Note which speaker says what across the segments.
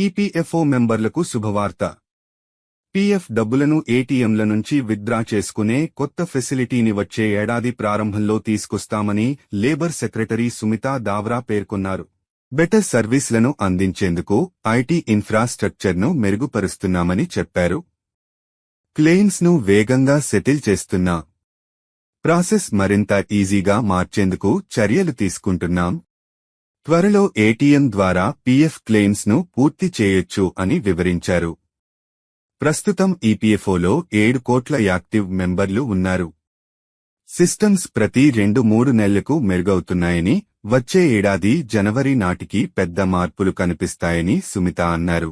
Speaker 1: EPFO మెంబర్లకు శుభవార్త. PF డబ్బులను ఏటీఎంల నుంచి విత్డ్రా చేసుకునే కొత్త ఫెసిలిటీని వచ్చే ఏడాది ప్రారంభంలో తీసుకొస్తామని లేబర్ సెక్రటరీ సుమితా దావ్రా పేర్కొన్నారు. బెటర్ సర్వీస్లను అందించేందుకు ఐటీ ఇన్ఫ్రాస్ట్రక్చర్ను మెరుగుపరుస్తున్నామని చెప్పారు. క్లెయిమ్స్ను వేగంగా సెటిల్ చేస్తున్నా. ప్రాసెస్ మరింత ఈజీగా మార్చేందుకు చర్యలు తీసుకుంటున్నాం. త్వరలో ఏటీఎం ద్వారా పీఎఫ్ క్లెయిమ్స్ను పూర్తి చేయొచ్చు అని వివరించారు. ప్రస్తుతం ఈపీఎఫ్ఓలో ఏడు కోట్ల యాక్టివ్ మెంబర్లు ఉన్నారు. సిస్టమ్స్ ప్రతి రెండు మూడు నెలలకు మెరుగవుతున్నాయని వచ్చే ఏడాది జనవరి నాటికి పెద్ద మార్పులు కనిపిస్తాయని సుమిత అన్నారు.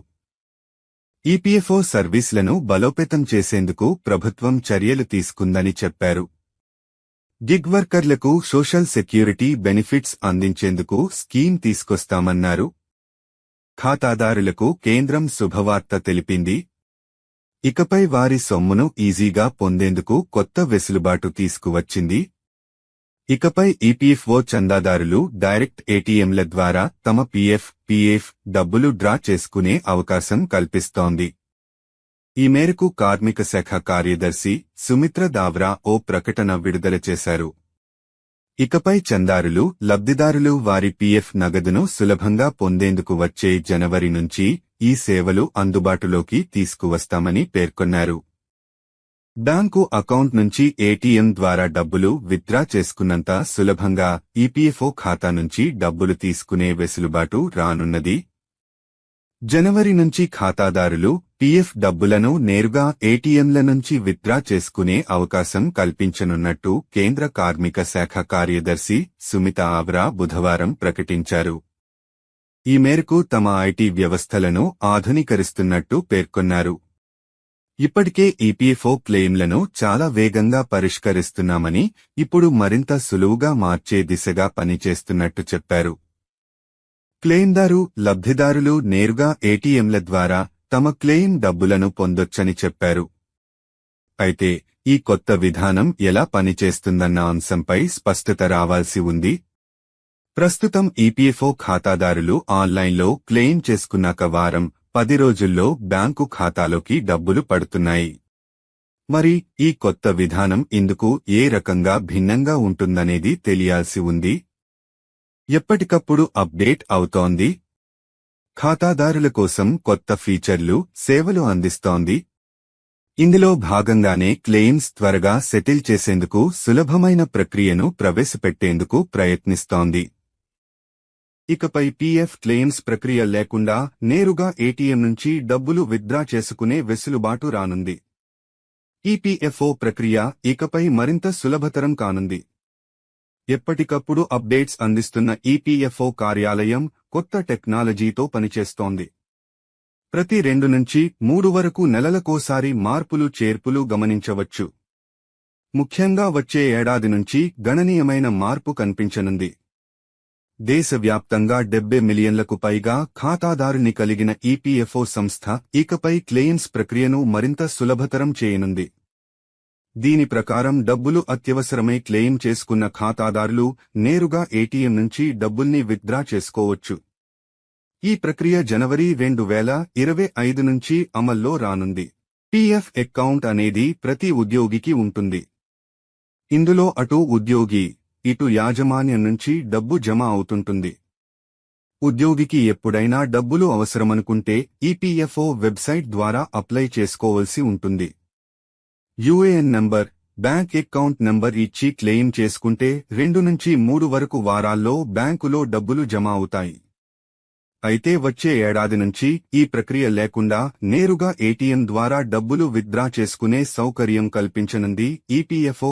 Speaker 1: ఈపీఎఫ్ఓ సర్వీసులను బలోపేతం చేసేందుకు ప్రభుత్వం చర్యలు తీసుకుందని చెప్పారు. గిగ్ వర్కర్లకు సోషల్ సెక్యూరిటీ బెనిఫిట్స్ అందించేందుకు స్కీమ్ తీసుకొస్తామన్నారు. ఖాతాదారులకు కేంద్రం శుభవార్త తెలిపింది. ఇకపై వారి సొమ్మును ఈజీగా పొందేందుకు కొత్త వెసులుబాటు తీసుకువచ్చింది. ఇకపై ఈపీఎఫ్ఓ చందాదారులు డైరెక్ట్ ఏటీఎంల ద్వారా తమ పీఎఫ్ పీఎఫ్ డబ్బులు డ్రా చేసుకునే అవకాశం కల్పిస్తోంది. ఈ మేరకు కార్మిక శాఖ కార్యదర్శి సుమిత్ర దావ్రా ఓ ప్రకటన విడుదల చేశారు. ఇకపై చందారులు లబ్ధిదారులు వారి పీఎఫ్ నగదును సులభంగా పొందేందుకు వచ్చే జనవరి నుంచి ఈ సేవలు అందుబాటులోకి తీసుకువస్తామని పేర్కొన్నారు. బ్యాంకు అకౌంట్ నుంచి ఏటీఎం ద్వారా డబ్బులు విత్డ్రా చేసుకున్నంత సులభంగా ఈపీఎఫ్ఓ ఖాతా నుంచి డబ్బులు తీసుకునే వెసులుబాటు రానున్నది. జనవరి నుంచి ఖాతాదారులు పీఎఫ్ డబ్బులను నేరుగా ఏటీఎంల నుంచి విత్డ్రా చేసుకునే అవకాశం కల్పించనున్నట్టు కేంద్ర కార్మిక శాఖ కార్యదర్శి సుమిత ఆవ్రా బుధవారం ప్రకటించారు. ఈ మేరకు తమ ఐటీ వ్యవస్థలను ఆధునీకరిస్తున్నట్టు పేర్కొన్నారు. ఇప్పటికే ఈపీఎఫ్ఓ క్లెయిమ్లను చాలా వేగంగా పరిష్కరిస్తున్నామని ఇప్పుడు మరింత సులువుగా మార్చే దిశగా పనిచేస్తున్నట్టు చెప్పారు. క్లెయిమ్దారు లబ్ధిదారులు నేరుగా ఏటీఎంల ద్వారా తమ క్లెయిమ్ డబ్బులను పొందొచ్చని చెప్పారు. అయితే ఈ కొత్త విధానం ఎలా పనిచేస్తుందన్న అంశంపై స్పష్టత రావాల్సి ఉంది. ప్రస్తుతం ఈపీఎఫ్ఓ ఖాతాదారులు ఆన్లైన్లో క్లెయిమ్ చేసుకున్నాక వారం పది రోజుల్లో బ్యాంకు ఖాతాలోకి డబ్బులు పడుతున్నాయి. మరి ఈ కొత్త విధానం ఇందుకు ఏ రకంగా భిన్నంగా ఉంటుందనేది తెలియాల్సి ఉంది. ఎప్పటికప్పుడు అప్డేట్ అవుతోంది. ఖాతాదారుల కోసం కొత్త ఫీచర్లు సేవలు అందిస్తోంది. ఇందులో భాగంగానే క్లెయిమ్స్ త్వరగా సెటిల్ చేసేందుకు సులభమైన ప్రక్రియను ప్రవేశపెట్టేందుకు ప్రయత్నిస్తోంది. ఇకపై పీఎఫ్ క్లెయిమ్స్ ప్రక్రియ లేకుండా నేరుగా ఏటీఎం నుంచి డబ్బులు విత్డ్రా చేసుకునే వెసులుబాటు రానుంది. ఈపీఎఫ్ఓ ప్రక్రియ ఇకపై మరింత సులభతరం కానుంది. ఎప్పటికప్పుడు అప్డేట్స్ అందిస్తున్న ఈపీఎఫ్ఓ కార్యాలయం కొత్త టెక్నాలజీతో పనిచేస్తోంది. ప్రతి రెండు నుంచి మూడు వరకు నెలలకోసారి మార్పులు చేర్పులు గమనించవచ్చు. ముఖ్యంగా వచ్చే ఏడాది నుంచి గణనీయమైన మార్పు కనిపించనుంది. దేశవ్యాప్తంగా డెబ్బై మిలియన్లకు పైగా ఖాతాదారుని కలిగిన ఈపీఎఫ్ఓ సంస్థ ఇకపై క్లెయిమ్స్ ప్రక్రియను మరింత సులభతరం చేయనుంది. దీని ప్రకారం డబ్బులు అత్యవసరమై క్లెయిమ్ చేసుకున్న ఖాతాదారులు నేరుగా ఏటీఎం నుంచి డబ్బుల్ని విత్డ్రా చేసుకోవచ్చు. ఈ ప్రక్రియ జనవరి రెండు వేల ఇరవై ఐదు నుంచి అమల్లో రానుంది. పీఎఫ్ అకౌంట్ అనేది ప్రతి ఉద్యోగికి ఉంటుంది. ఇందులో అటు ఉద్యోగి ఇటు యాజమాన్యం నుంచి డబ్బు జమ అవుతుంటుంది. ఉద్యోగికి ఎప్పుడైనా డబ్బులు అవసరమనుకుంటే ఈపీఎఫ్ఓ వెబ్సైట్ ద్వారా అప్లై చేసుకోవలసి ఉంటుంది. UAN number bank account number ఇచ్చి క్లెయిమ్ చేసుకుంటే రెండు నుంచి మూడు వరకు వారాల్లో బ్యాంకులో డబ్బులు జమ అవుతాయి. అయితే వచ్చే ఏడాది నుంచి ఈ ప్రక్రియ లేకుండా నేరుగా ఏటీఎం ద్వారా డబ్బులు విత్డ్రా చేసుకునే సౌకర్యం కల్పించనుంది ఈపీఎఫ్ఓ